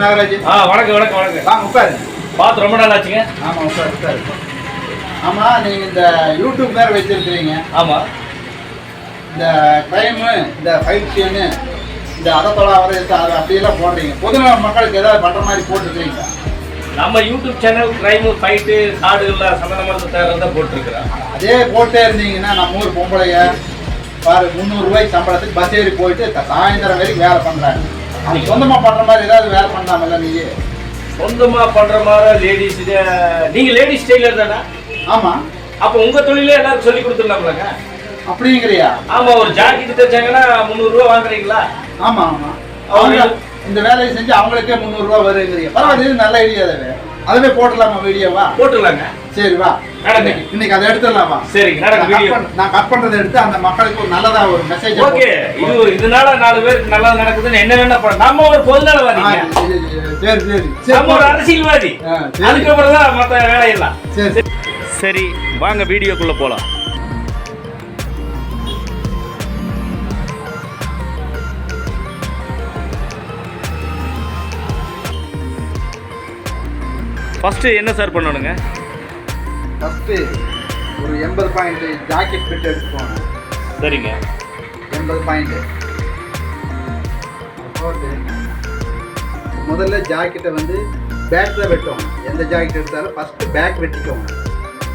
Master Nagaraj. ஆ வணக்கம் வணக்கம் வணக்கம். வாங்க உட்காருங்க. பார்த்து ரொம்ப நாள் ஆச்சுங்க. ஆமா உட்காரு உட்காரு. ஆமா நீங்க இந்த யூடியூப் வேற வச்சிருக்கிறீங்க. ஆமா. இந்த டைமு இந்த ஃபைட் சீனு இந்த அதத்தொலா வர அது அப்படியெல்லாம் போடுறீங்க. பொதுநல மக்களுக்கு ஏதாவது பண்ற மாதிரி போட்டுருக்கீங்க நம்ம யூடியூப் சேனல் கிரைமு ஃபைட்டு காடுகளில் சம்மந்தமான தேவை தான் போட்டிருக்கிறோம். அதே போட்டே இருந்தீங்கன்னா நம்ம ஊர் பொம்பளைய பாரு முந்நூறு ரூபாய்க்கு சம்பளத்துக்கு பஸ் ஏறி போயிட்டு சாயந்தரம் வரைக்கும் வேலை பண்றாங்க. அவங்க சொந்தமா பண்ற மாதிரி ஏதாவது வேலை பண்ணலாம்ல நீங்க சொந்தமாக பண்ணுற மாதிரி லேடிஸ் நீங்கள் லேடிஸ் டெய்லர் தானே? ஆமா. அப்போ உங்கள் தொழிலே எல்லாருக்கும் சொல்லி கொடுத்துடலாம்லங்க. அப்படிங்கிறியா? ஆமா ஒரு ஜாக்கெட் தைச்சாங்கன்னா முந்நூறுரூவா வாங்குறீங்களா? ஆமா ஆமா. அவங்க இந்த வேலையை செஞ்சு அவங்களுக்கே முந்நூறு ரூபா வருங்கிறீங்க பரவாயில்ல நல்ல ஐடியா அதுவே அதுவே போட்டுடலாமா வீடியோவா? போட்டுடலாங்க. சரி வா. நடங்க. இன்னைக்கு- அதை எடுத்துடலாம்? சரிங்க பண்ண- நான் கட் பண்றதை எடுத்து அந்த மக்களுக்கு ஒரு நல்லதா ஒரு மெசேஜ் ஓகே இது ஒரு இதனால நாலு பேருக்கு நல்லா நடக்குதுன்னு என்ன வேணா பண்ண நம்ம ஒரு பொதுநலவாதிங்க. சரி சரி நம்ம ஒரு அரசியல்வாதி. அதுக்கப்புறம் தான் மற்ற வேலையெல்லாம். சரி. சரி வாங்க வீடியோக்குள்ள போலாம். ஃபர்ஸ்ட் என்ன சார் பண்ணணுங்க? ஃபர்ஸ்ட் ஒரு எண்பது பாயிண்ட் ஜாக்கெட் ஃபிட் எடுத்துக்கோங்க. சரிங்க. எண்பது பாயிண்ட் போட்டு முதல்ல ஜாக்கெட்டை வந்து பேக்கில் வெட்டோம் எந்த ஜாக்கெட் எடுத்தாலும் ஃபஸ்ட்டு பேக் வெட்டிக்கோங்க.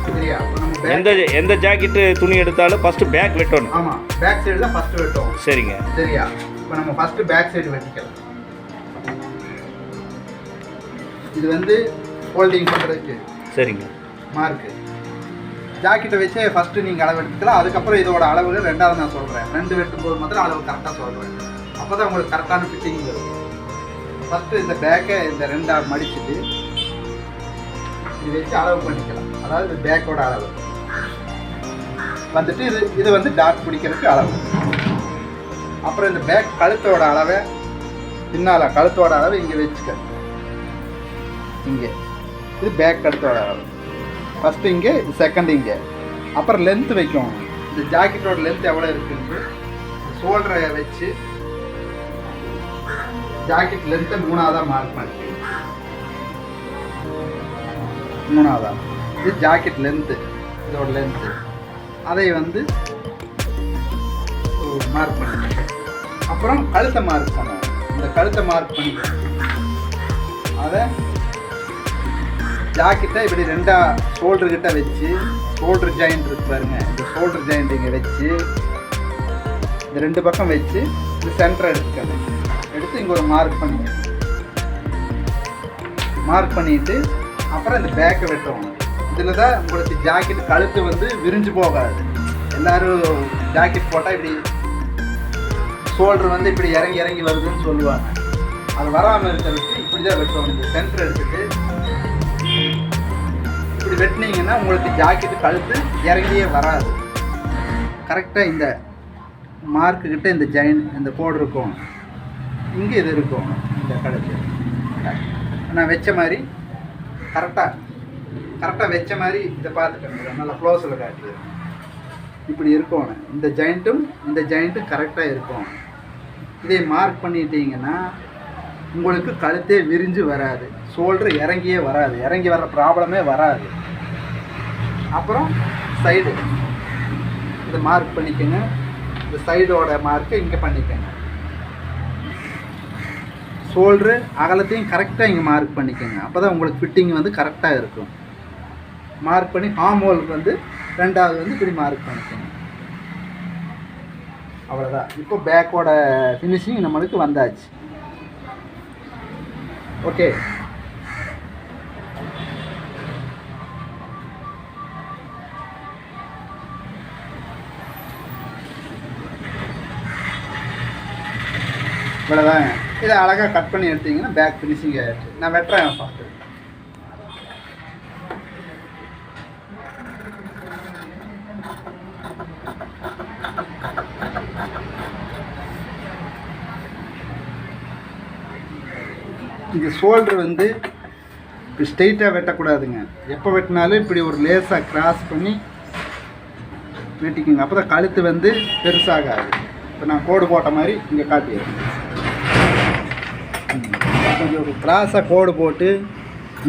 சரியா? எந்த எந்த ஜாக்கெட்டு துணி எடுத்தாலும் ஃபர்ஸ்ட் பேக் வெட்டணும். ஆமாம் பேக் சைடு தான் ஃபஸ்ட்டு வெட்டுவோம். சரிங்க. சரியா? இப்போ நம்ம ஃபஸ்ட்டு பேக் சைடு வெட்டிக்கலாம். இது வந்து ஃபோல்டிங் பண்ணுறதுக்கு சரிங்க. மார்க்கு ஜாக்கெட்டை வச்சு ஃபஸ்ட்டு நீங்கள் அளவு எடுத்துக்கலாம். அதுக்கப்புறம் இதோட அளவுகள் ரெண்டாவது நான் சொல்கிறேன் ரெண்டு வெட்டும்போது மாத்திரம் அளவு கரெக்டாக சொல்கிறேன் அப்போ தான் உங்களுக்கு கரெக்டான ஃபிட்டிங் வரும். ஃபஸ்ட்டு இந்த பேக்கை இந்த ரெண்டாக மடிச்சுட்டு இது வச்சு அளவு பண்ணிக்கலாம். அதாவது பேக்கோட அளவு. வந்துட்டு இது இது வந்து டாட் பிடிக்கிறதுக்கு அளவு. அப்புறம் இந்த பேக் கழுத்தோட அளவை பின்னால் கழுத்தோட அளவு இங்கே வச்சுக்க இங்கே. இது பேக் எடுத்து அளவு ஃபஸ்ட்டு இங்கே செகண்ட் இங்கே. அப்புறம் லென்த் வைக்கும். இந்த ஜாக்கெட்டோட லென்த் எவ்வளோ இருக்குன்னு ஷோல்டரை வச்சு ஜாக்கெட் லென்த்தை மூணாவதாக மார்க் பண்ணிக்கணும். மூணாவதா. இது ஜாக்கெட் லென்த்து இதோட லென்த்து அதை வந்து மார்க் பண்ணிக்கணும். அப்புறம் கழுத்தை மார்க் பண்ணணும். இந்த கழுத்தை மார்க் பண்ணி அதை ஜாக்கெட்டை இப்படி ரெண்டா ஷோல்டர் கிட்ட வச்சு ஷோல்டர் ஜாயிண்ட் இருக்கு பாருங்க. இந்த ஷோல்டர் ஜாயிண்ட் இங்கே வச்சு இந்த ரெண்டு பக்கம் வச்சு இந்த சென்டரை எடுத்துக்கணும் எடுத்து இங்கே ஒரு மார்க் பண்ணிக்கணும் மார்க் பண்ணிட்டு அப்புறம் இந்த பேக்கை வெட்டணும். இதில் தான் உங்களுக்கு ஜாக்கெட் கழுத்து வந்து விரிஞ்சு போகாது. எல்லாரும் ஜாக்கெட் போட்டால் இப்படி ஷோல்டர் வந்து இப்படி இறங்கி இறங்கி வருதுன்னு சொல்லுவாங்க. அது வராமல் இருக்கிறதுக்கு இப்படி தான் வெட்டணும். இந்த சென்டர் எடுத்துட்டு இப்படி வெட்டினீங்கன்னா உங்களுக்கு ஜாக்கெட்டு கழுத்து இறங்கியே வராது. கரெக்டாக இந்த மார்க்கு கிட்ட இந்த ஜெயின் இந்த கோடு இருக்கும். இங்கே இது இருக்கும் இந்த கழுத்து. நான் வச்ச மாதிரி கரெக்டாக கரெக்டாக வச்ச மாதிரி இதை பார்த்துக்கணும் நல்லா க்ளோஸில் காட்டுது இப்படி இருக்கணும் இந்த ஜாயிண்ட்டும் இந்த ஜாயிண்ட்டும் கரெக்டாக இருக்கும். இதை மார்க் பண்ணிட்டீங்கன்னா உங்களுக்கு கழுத்தே விரிஞ்சு வராது. ஷோல்டர் இறங்கியே வராது. இறங்கி வர்ற ப்ராப்ளமே வராது. அப்புறம் சைடு இதை மார்க் பண்ணிக்கோங்க. இந்த சைடோட மார்க்கை இங்கே பண்ணிக்கோங்க. ஷோல்டரு அகலத்தையும் கரெக்டாக இங்கே மார்க் பண்ணிக்கோங்க. அப்போ தான் உங்களுக்கு ஃபிட்டிங் வந்து கரெக்டாக இருக்கும். மார்க் பண்ணி ஹார்ம் ஹோலுக்கு வந்து ரெண்டாவது வந்து இப்படி மார்க் பண்ணிக்கோங்க. அவ்வளோதான் இப்போ பேக்கோட ஃபினிஷிங் நம்மளுக்கு வந்தாச்சு. ஓகே இவ்வளோதாங்க இதை அழகாக கட் பண்ணி எடுத்தீங்கன்னா பேக் ஃபினிஷிங் ஆகிடுச்சு நான் வெட்டுறேன் பார்த்து இங்கே ஷோல்டர் வந்து இப்படி ஸ்ட்ரெயிட்டாக வெட்டக்கூடாதுங்க. எப்போ வெட்டினாலும் இப்படி ஒரு லேசாக கிராஸ் பண்ணி வெட்டிக்குங்க. அப்போ தான் கழுத்து வந்து பெருசாகாது. இப்போ நான் கோடு போட்ட மாதிரி இங்கே காட்டிடுறேன். கொஞ்சம் கொஞ்சம் கிராஸாக கோடு போட்டு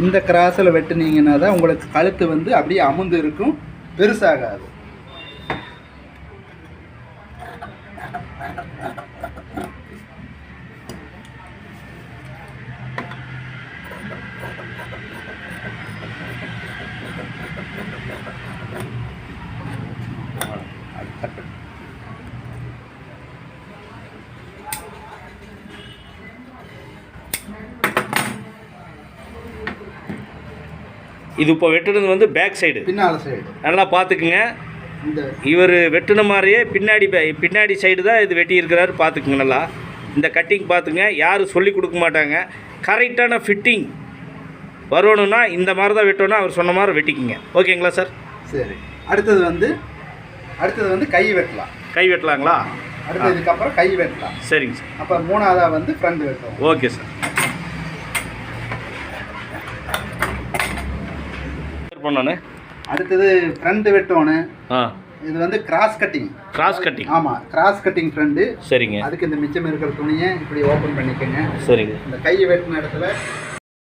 இந்த கிராஸில் வெட்டுனீங்கன்னா தான் உங்களுக்கு கழுத்து வந்து அப்படியே அமுந்து இருக்கும் பெருசாகாது. இது இப்போ வெட்டுறது வந்து பேக் சைடு பின்னால் சைடு நல்லா பார்த்துக்குங்க இந்த இவர் வெட்டுன மாதிரியே பின்னாடி பின்னாடி சைடு தான் இது வெட்டி இருக்கிறாரு பார்த்துக்குங்க நல்லா. இந்த கட்டிங் பார்த்துங்க யாரும் சொல்லி கொடுக்க மாட்டாங்க. கரெக்டான ஃபிட்டிங் வரணும்னா இந்த மாதிரி தான் வெட்டணும் அவர் சொன்ன மாதிரி வெட்டிக்குங்க. ஓகேங்களா சார் சரி. அடுத்தது வந்து அடுத்தது வந்து கை வெட்டலாம். கை வெட்டலாங்களா? அடுத்தது இதுக்கப்புறம் கை வெட்டலாம். சரிங்க சார் அப்போ மூணாவதா வந்து ஃப்ரண்ட் வெட்டுவோம் ஓகே சார் பண்ணானு அடுத்தது ஃப்ரண்ட் வெட்டணும் ஆ. இது வந்து கிராஸ் கட்டிங் கிராஸ் கட்டிங் ஆமாம் கிராஸ் கட்டிங் ஃப்ரண்ட்டு சரிங்க. அதுக்கு இந்த மிச்சம் இருக்கிற துணியை இப்படி ஓப்பன் பண்ணிக்கோங்க. சரிங்க. இந்த கை வெட்டின இடத்துல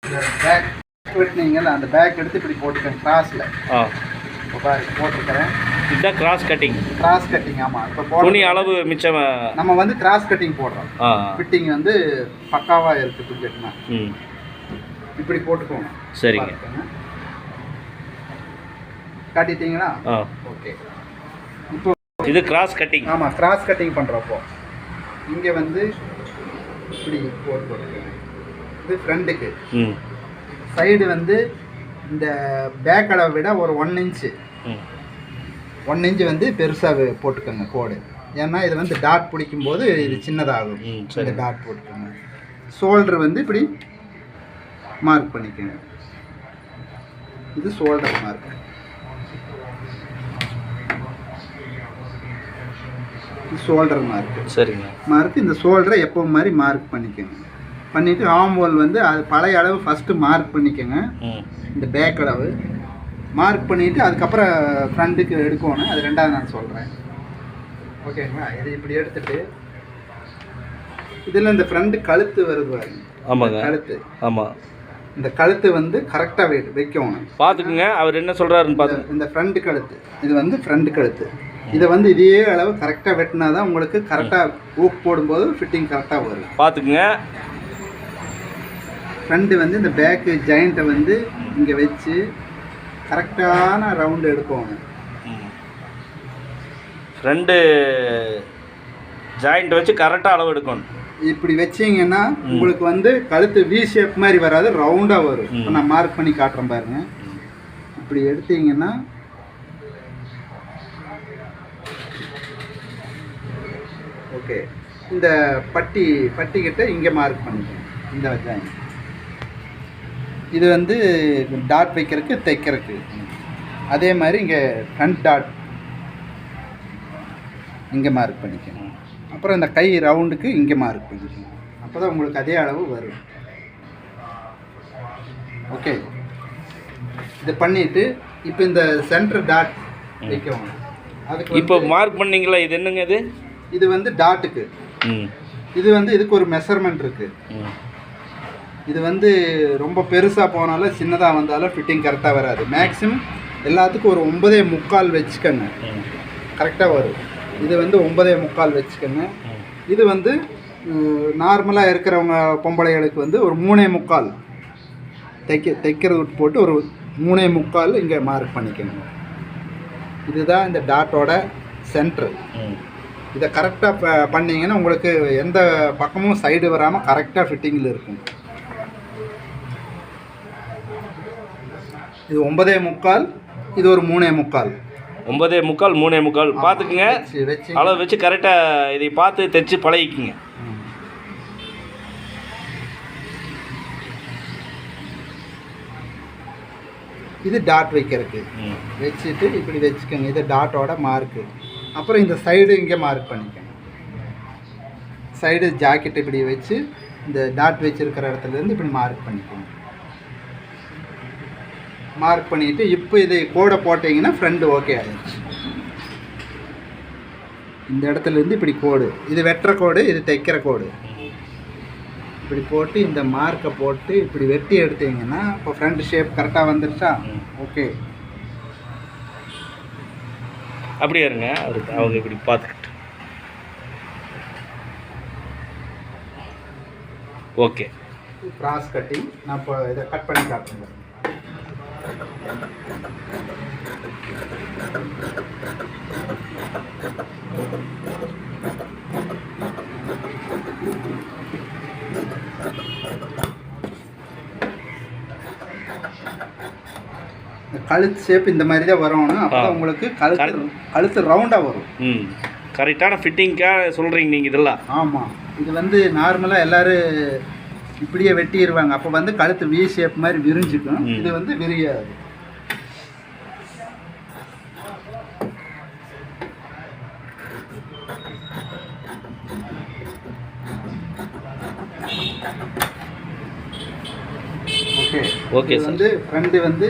இந்த பேக் வெட்டினீங்கல்ல அந்த பேக் எடுத்து இப்படி போட்டுக்கோங்க கிராஸில் ஆ. இப்போ பாரு போட்டுக்கிறேன் இதுதான் கிராஸ் கட்டிங் கிராஸ் கட்டிங் ஆமாம் இப்போ துணி அளவு மிச்சம் நம்ம வந்து கிராஸ் கட்டிங் போடுறோம். ஃபிட்டிங் வந்து பக்காவாக இருக்குது துணிக்கட்டினா ம். இப்படி போட்டுக்கோங்க. சரிங்க. காட்டிட்டீங்களா? ஓகே இப்போ இது கிராஸ் கட்டிங் ஆமாம் கிராஸ் கட்டிங் பண்ணுறப்போ இங்கே வந்து இப்படி போட்டு போட்டுக்கோங்க. இது ஃப்ரண்ட்டுக்கு சைடு வந்து இந்த பேக் அளவை விட ஒரு ஒன் இன்ச்சு ஒன் இன்ச்சு வந்து பெருசாக போட்டுக்கோங்க கோடு ஏன்னா இது வந்து டாட் பிடிக்கும்போது இது சின்னதாகும். இந்த. டாட் போட்டுக்கோங்க. ஷோல்டர் வந்து இப்படி மார்க் பண்ணிக்கோங்க. இது ஷோல்டர் மார்க் ஷோல்டர் மார்க் சரிங்க. மார்க் இந்த ஷோல்டரை எப்போ மாதிரி மார்க் பண்ணிக்கோங்க. பண்ணிவிட்டு ஆம்போல் வந்து அது பழைய அளவு ஃபஸ்ட்டு மார்க் பண்ணிக்கோங்க. இந்த பேக் அளவு. மார்க் பண்ணிவிட்டு அதுக்கப்புறம் ஃப்ரண்ட்டுக்கு எடுக்கணும். அது ரெண்டாவது நான் சொல்கிறேன் ஓகேங்களா இது இப்படி எடுத்துட்டு இதில் இந்த ஃப்ரண்ட் கழுத்து வருது பாருங்க. ஆமாங்க. கழுத்து. ஆமாம் இந்த கழுத்து வந்து கரெக்டாக வைக்கணும். பார்த்துக்குங்க. அவர் என்ன சொல்கிறாருன்னு பார்த்துங்க இந்த ஃப்ரண்ட் கழுத்து. இது வந்து ஃப்ரண்ட் கழுத்து. இதை வந்து இதே அளவு கரெக்டாக வெட்டினா தான் உங்களுக்கு கரெக்டாக ஊக் போடும்போது ஃபிட்டிங் கரெக்டாக வரும் பார்த்துக்குங்க. ஃப்ரண்ட் வந்து இந்த பேக்கு ஜாயிண்ட்டை வந்து இங்கே வச்சு கரெக்டான ரவுண்டு எடுக்கணும். ரெண்டு ஜாயிண்ட் வச்சு கரெக்டாக அளவு எடுக்கணும். இப்படி வச்சீங்கன்னா உங்களுக்கு வந்து கழுத்து வி ஷேப் மாதிரி வராது ரவுண்டாக வரும். இப்போ நான் மார்க் பண்ணி காட்டுறேன் பாருங்க. இப்படி எடுத்தீங்கன்னா ஓகே. இந்த பட்டி பட்டிக்கிட்ட இங்கே மார்க் பண்ணிக்கணும் இந்த ஜாயின் இது வந்து டாட் வைக்கிறதுக்கு தைக்கிறதுக்கு. அதே மாதிரி இங்கே ஃப்ரண்ட் டாட் இங்கே மார்க் பண்ணிக்கணும். அப்புறம் இந்த கை ரவுண்டுக்கு இங்கே மார்க் பண்ணிக்கணும். அப்போ தான் உங்களுக்கு அதே அளவு வரும். ஓகே. இது பண்ணிவிட்டு இப்போ இந்த சென்டர் டாட் வைக்கணும். அதுக்கு இப்போ மார்க் பண்ணீங்களா? இது என்னங்க இது? இது வந்து டாட்டுக்கு இது வந்து இதுக்கு ஒரு மெஷர்மெண்ட் இருக்குது ம். இது வந்து ரொம்ப பெருசாக போனாலும் சின்னதாக வந்தாலும் ஃபிட்டிங் கரெக்டாக வராது. மேக்ஸிமம் எல்லாத்துக்கும் ஒரு ஒன்பதே முக்கால் வச்சுக்கோங்க. கரெக்டாக வரும். இது வந்து ஒன்பதே முக்கால் வச்சுக்கோங்க. இது வந்து நார்மலாக இருக்கிறவங்க பொம்பளைகளுக்கு வந்து ஒரு மூணே முக்கால். தைக்க தைக்கிறது போட்டு ஒரு மூணே முக்கால் இங்கே மார்க் பண்ணிக்கணும். இதுதான் இந்த டாட்டோட சென்ட்ரு இதை கரெக்டாக பண்ணீங்கன்னா உங்களுக்கு எந்த பக்கமும் சைடு வராமல் கரெக்டாக ஃபிட்டிங்கில் இருக்கும். இது ஒன்பதே முக்கால் இது ஒரு மூணே முக்கால். ஒன்பதே முக்கால் மூணே முக்கால். பார்த்துக்குங்க. அளவு வச்சு கரெக்டாக இதை பார்த்து தைச்சு பழகிக்குங்க. இது டாட் வைக்கிறதுக்கு. வச்சுட்டு இப்படி வச்சுக்கோங்க. இது டாட்டோட மார்க்கு அப்புறம் இந்த சைடு இங்கே மார்க் பண்ணிக்கோங்க சைடு ஜாக்கெட் இப்படி வச்சு இந்த டாட் வச்சுருக்கிற இடத்துல இருந்து இப்படி மார்க் பண்ணிக்கோங்க மார்க் பண்ணிட்டு இப்போ இது கோடை போட்டிங்கன்னா ஃப்ரெண்டு ஓகே ஆகிடுச்சு இந்த இடத்துல இருந்து இப்படி கோடு இது வெட்டுற கோடு இது தைக்கிற கோடு இப்படி போட்டு இந்த மார்க்கை போட்டு இப்படி வெட்டி எடுத்தீங்கன்னா இப்போ ஃப்ரண்ட் ஷேப் கரெக்டாக வந்துருச்சா? ஓகே அப்படியே இருங்க. அவருக்கு அவங்க இப்படி பார்த்துக்கிட்டு. ஓகே. கிராஸ் கட்டிங் நான் இப்போ இதை கட் பண்ணி காட்டுறேன். கழுத்து ஷேப் இந்த மாதிரி தான் வரணும் அப்போ. உங்களுக்கு கழுத்து கழு- கழுத்து ரவுண்டாக வரும். ம். கரெக்டான ஃபிட்டிங்க்காக சொல்கிறீங்க நீங்கள் இதெல்லாம்? ஆமாம் இது வந்து நார்மலாக எல்லாரும் இப்படியே வெட்டிடுவாங்க அப்போ வந்து கழுத்து வி ஷேப் மாதிரி விரிஞ்சுக்கும். இது வந்து விரியாது. ஓகே. வந்து ஃப்ரண்ட் வந்து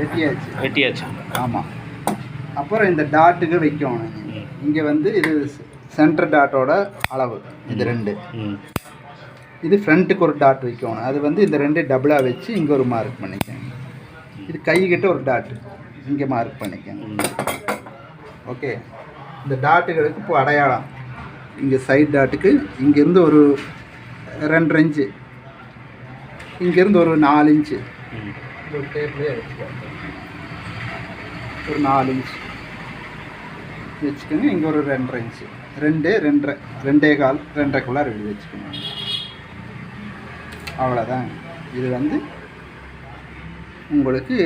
வெட்டியாச்சு. வெட்டியாச்சு. ஆமாம் அப்புறம் இந்த டாட்டுக்கு வைக்கணும். இங்கே வந்து இது சென்டர் டாட்டோட அளவு. இது ரெண்டு. இது ஃப்ரண்ட்டுக்கு ஒரு டாட் வைக்கணும். அது வந்து இந்த ரெண்டு டபுளாக வச்சு இங்கே ஒரு மார்க் பண்ணிக்கோங்க. இது கைகிட்ட ஒரு டாட் இங்கே மார்க் பண்ணிக்கோங்க. ஓகே இந்த டாட்டுகளுக்கு இப்போ அடையாளம். இங்கே சைட் டாட்டுக்கு இங்கேருந்து ஒரு ரெண்டரை இன்ச்சு இங்கேருந்து ஒரு நாலு இன்ச்சு. ஒரு டேப்லேயே வச்சுக்கோங்க ஒரு நாலு இன்ச் வச்சுக்கோங்க இங்கே ஒரு ரெண்டரை இன்ச்சு. ரெண்டு ரெண்டரை ரெண்டே கால் ரெண்டரைக்குள்ளார இப்படி வச்சுக்கோங்க. அவ்வளோதான் இது வந்து உங்களுக்கு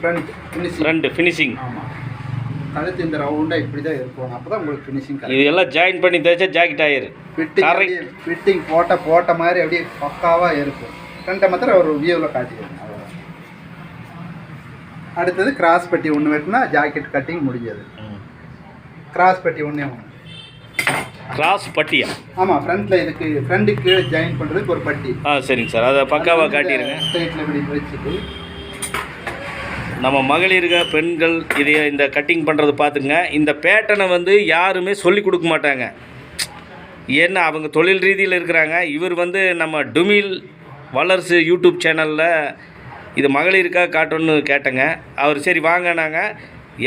ஃப்ரண்ட் ஃபினிஷிங் ரெண்டு ஃபினிஷிங் ஆமாம் கழுத்து இந்த ரவுண்டாக இப்படி தான் இருக்கும் அப்போ தான் உங்களுக்கு ஃபினிஷிங் இது எல்லாம் ஜாயின் பண்ணி தேய்ச்சா ஜாக்கெட் ஆயிரு ஃபிட்டிங் ஃபிட்டிங் போட்ட போட்ட மாதிரி அப்படியே பக்காவாக இருக்கும். ஃப்ரண்ட்டை மாத்திரம் ஒரு வியூவில் அவ்வளோதான் அடுத்தது கிராஸ் பட்டி ஒன்று வெட்டினா ஜாக்கெட் கட்டிங் முடிஞ்சது. கிராஸ் பட்டி ஒன்றே ஒன்று கிராஸ் பட்டியா? ஆமாம் ஃப்ரண்ட்டில் இதுக்கு ஃப்ரண்ட்டுக்கு ஜாயின் பண்ணுறதுக்கு ஒரு பட்டி. ஆ சரிங்க சார். அதை பக்காவாக காட்டிடுங்க. ஸ்ட்ரைட்டில் இப்படி வச்சுட்டு நம்ம மகளிருக பெண்கள் இதை இந்த கட்டிங் பண்ணுறது பார்த்துங்க இந்த பேட்டனை வந்து யாருமே சொல்லி கொடுக்க மாட்டாங்க. ஏன்னா அவங்க தொழில் ரீதியில் இருக்கிறாங்க. இவர் வந்து நம்ம டுமில் வளர்சு யூடியூப் சேனலில் இது மகளிருக்காக காட்டணும்னு கேட்டேங்க. அவர் சரி வாங்கினாங்க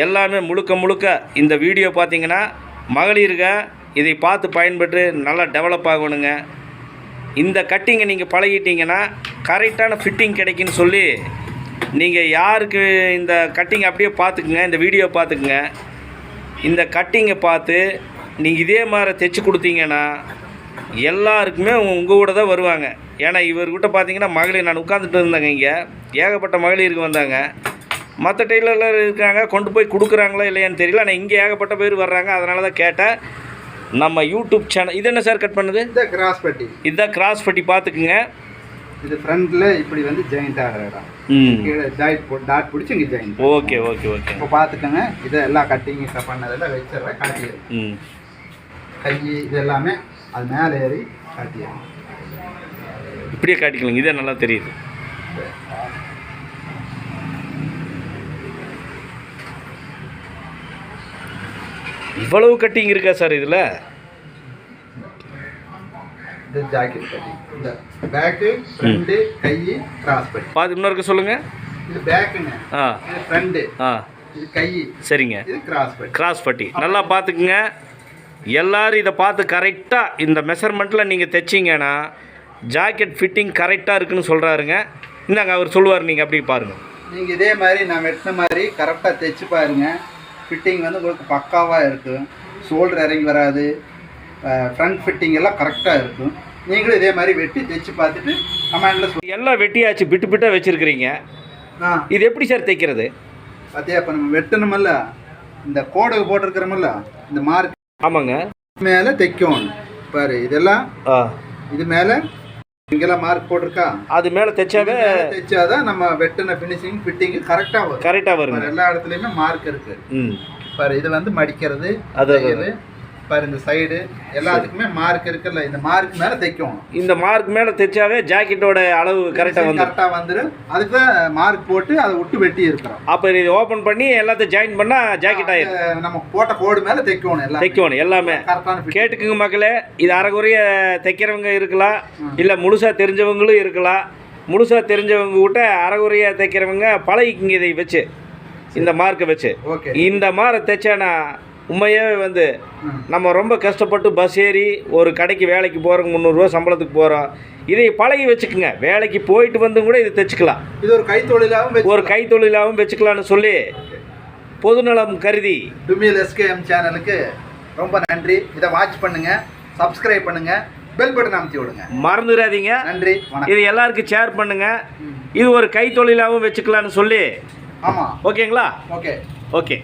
எல்லாமே முழுக்க முழுக்க இந்த வீடியோ பார்த்தீங்கன்னா மகளிருக இதை பார்த்து பயன்பெற்று நல்லா டெவலப் ஆகணுங்க. இந்த கட்டிங்கை நீங்கள் பழகிட்டீங்கன்னா கரெக்டான ஃபிட்டிங் கிடைக்குன்னு சொல்லி நீங்கள் யாருக்கு இந்த கட்டிங் அப்படியே பார்த்துக்குங்க இந்த வீடியோ பார்த்துக்குங்க இந்த கட்டிங்கை பார்த்து நீங்கள் இதே மாதிரி தைச்சி கொடுத்தீங்கன்னா எல்லாருக்குமே உங்கள் கூட தான் வருவாங்க. ஏன்னா இவர்கிட்ட பார்த்தீங்கன்னா மகளிர் நான் உட்காந்துட்டு இருந்தேங்க இங்கே. ஏகப்பட்ட மகளிருக்கு வந்தாங்க. மற்ற டெய்லரில் இருக்காங்க கொண்டு போய் கொடுக்குறாங்களா இல்லையான்னு தெரியல. ஆனால் இங்கே ஏகப்பட்ட பேர் வர்றாங்க. அதனால தான் கேட்டேன். நம்ம யூடியூப் சேனல் இது என்ன சார் கட் பண்ணுது? இந்த கிராஸ் பட்டி. இதுதான் கிராஸ் பட்டி பார்த்துக்குங்க இது ஃப்ரண்ட்டில் இப்படி வந்து ஜாயிண்ட் ஆகிற இடம் கீழே ஜாயிண்ட் போட்டு டாட் பிடிச்சி இங்கே ஜாயின் ஓகே ஓகே ஓகே. இப்போ பார்த்துக்கோங்க இதை எல்லாம் கட்டிங் பண்ணதெல்லாம் வச்சிடுறேன் காட்டிடுறேன். ம். கை இது எல்லாமே அது மேலே ஏறி காட்டிடுறேன். இப்படியே காட்டிக்கலாங்க இதே நல்லா தெரியுது. இவ்வளவு கட்டிங் இருக்கா சார் இதில்? இது ஜாக்கெட் கட்டிங் இந்த பேக்கு ஃப்ரண்ட்டு கை கிராஸ் பட்டி பார்த்து இன்னொருக்க சொல்லுங்கள் இது பேக்குங்க ஆ. இது ஃப்ரண்ட்டு ஆ. இது கை சரிங்க. இது கிராஸ் பட்டி கிராஸ் பட்டி. நல்லா பார்த்துக்குங்க. எல்லாரும் இதை பார்த்து கரெக்டாக இந்த மெஷர்மெண்ட்டில் நீங்கள் தைச்சிங்கன்னா ஜாக்கெட் ஃபிட்டிங் கரெக்டாக இருக்குன்னு சொல்கிறாருங்க இந்தாங்க அவர் சொல்லுவார் நீங்கள் அப்படி பாருங்கள் நீங்கள் இதே மாதிரி நான் வெட்டின மாதிரி கரெக்டாக தைச்சு பாருங்க. ஃபிட்டிங் வந்து உங்களுக்கு பக்காவாக இருக்கும். ஷோல்டர் இறங்கி வராது. ஃப்ரண்ட் ஃபிட்டிங் எல்லாம் கரெக்டாக இருக்கும். நீங்களும் இதே மாதிரி வெட்டி தைச்சு பார்த்துட்டு கமெண்டில் எல்லாம் வெட்டியாச்சு பிட்டு பிட்டாக வச்சுருக்கிறீங்க. ஆ. இது எப்படி சார் தைக்கிறது பார்த்தியா இப்போ நம்ம வெட்டணுமல்ல? இந்த கோடுக்கு போட்டிருக்கிறோமல்ல? இந்த மார்க் ஆமாங்க. மேலே தைக்கணும் பாரு இதெல்லாம் இது மேலே இங்கெல்லாம் மார்க் போட்டிருக்கா? அது மேலே தைச்சாவே தைச்சாதான் நம்ம வெட்டின ஃபினிஷிங் ஃபிட்டிங் கரெக்டாக வரும். கரெக்டாக பாரு, எல்லா இடத்துலையுமே மார்க் இருக்கு. ம். பாரு இது வந்து மடிக்கிறது அது- பாரு இந்த சைடு எல்லாத்துக்குமே மார்க் இருக்குல்ல இந்த மார்க் மேல தைக்கணும். இந்த மார்க் மேலே தைச்சாவே ஜாக்கெட்டோட அளவு கரெக்டாக வந்து கரெக்டா வந்துடும் அதுக்கு தான் மார்க் போட்டு அதை விட்டு வெட்டி இருக்கிறோம். அப்போ இது ஓப்பன் பண்ணி எல்லாத்தையும் ஜாயின் பண்ணால் ஜாக்கெட் ஆயிடும் நம்ம போட்ட கோடு மேல தைக்கணும் எல்லாம். தைக்கணும் எல்லாமே. கரெக்டான. கேட்டுக்குங்க மக்களே இது அரைகுறைய தைக்கிறவங்க இருக்கலாம் இல்லை முழுசாக தெரிஞ்சவங்களும் இருக்கலாம். முழுசாக தெரிஞ்சவங்க கிட்ட அரைகுறைய தைக்கிறவங்க பழகிக்குங்க இதை வச்சு. இந்த மார்க்கை வச்சு. இந்த மாதிரி தைச்சானா உண்மையாகவே வந்து. நம்ம ரொம்ப கஷ்டப்பட்டு பஸ் ஏறி ஒரு கடைக்கு வேலைக்கு போகிறோம் முந்நூறுரூவா சம்பளத்துக்கு போகிறோம் இதை பழகி வச்சுக்குங்க. வேலைக்கு போயிட்டு வந்து கூட இதை தைச்சிக்கலாம். இது ஒரு கைத்தொழிலாகவும் ஒரு கைத்தொழிலாகவும் வச்சுக்கலாம்னு சொல்லி பொதுநலம் கருதி டுமியல் எஸ்கேஎம் சேனலுக்கு ரொம்ப நன்றி. இதை வாட்ச் பண்ணுங்க. சப்ஸ்கிரைப் பண்ணுங்க. பெல் பட்டன் அமைத்தி விடுங்க. மறந்துடாதீங்க. நன்றி. இது எல்லாருக்கும் ஷேர் பண்ணுங்க. இது ஒரு கைத்தொழிலாகவும் வச்சுக்கலாம்னு சொல்லி. ஆமா. ஓகேங்களா ஓகே ஓகே